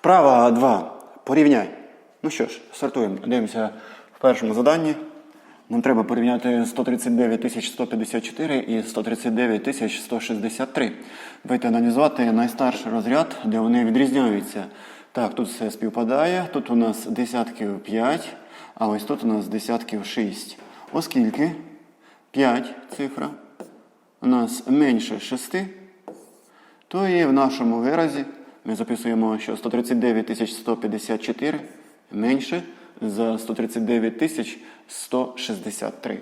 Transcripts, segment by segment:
Вправа 2. Порівняй. Ну що ж, стартуємо. Дивимося в першому заданні. Нам треба порівняти 139 154 і 139 163. Давайте аналізувати найстарший розряд, де вони відрізняються. Так, тут все співпадає. Тут у нас десятків 5, а ось тут у нас десятків 6. Оскільки 5 цифра у нас менше 6, то і в нашому виразі ми записуємо, що 139 154 менше за 139 163.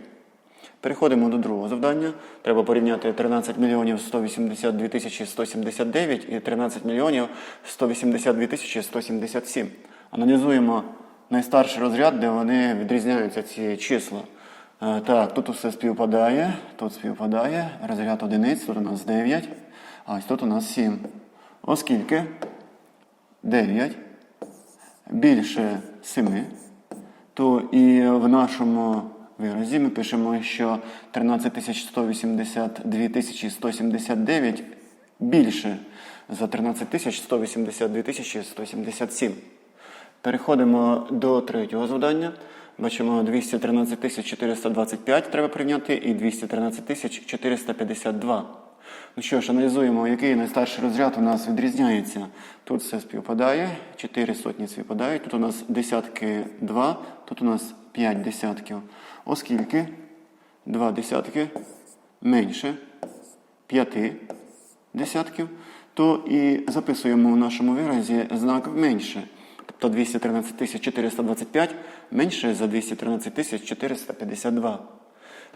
Переходимо до другого завдання. Треба порівняти 13 мільйонів 182 тисячі 179 і 13 мільйонів 182 тисячі 177. Аналізуємо найстарший розряд, де вони відрізняються ці числа. Е, Так, тут усе співпадає, тут співпадає. Розряд одиниць, тут у нас 9, а ось тут у нас 7. Оскільки 9 більше 7, то і в нашому виразі ми пишемо, що 13 182 179 більше за 13 182 177. Переходимо до третього завдання. Бачимо 213 425 треба прийняти і 213 452. Ну що ж, аналізуємо, який найстарший розряд у нас відрізняється. Тут все співпадає, 4 сотні співпадають, тут у нас десятки 2, тут у нас 5 десятків. Оскільки 2 десятки менше 5 десятків, то і записуємо в нашому виразі знак менше. Тобто 213 425 менше за 213 452.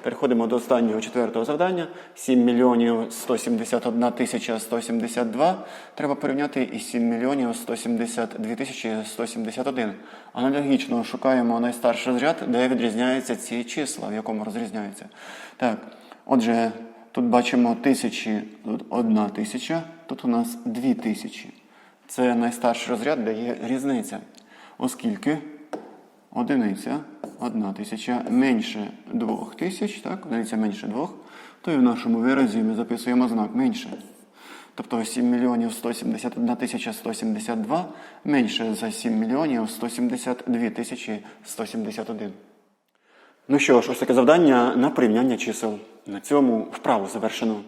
Переходимо до останнього четвертого завдання. 7 мільйонів 171 тисяча 172 треба порівняти із 7 мільйонів 172 тисячі 171. Аналогічно шукаємо найстарший розряд, де відрізняються ці числа, в якому розрізняються. Так, отже, тут бачимо тисячі, тут одна тисяча, тут у нас дві тисячі. Це найстарший розряд, де є різниця. Оскільки одиниця, одна тисяча менше двох тисяч, так, одиниця менше двох, то і в нашому виразі ми записуємо знак менше. Тобто 7 мільйонів 171 тисяча 172 менше за 7 мільйонів 172 тисячі 171. Ну що ж, ось таке завдання на порівняння чисел. На цьому вправу завершено.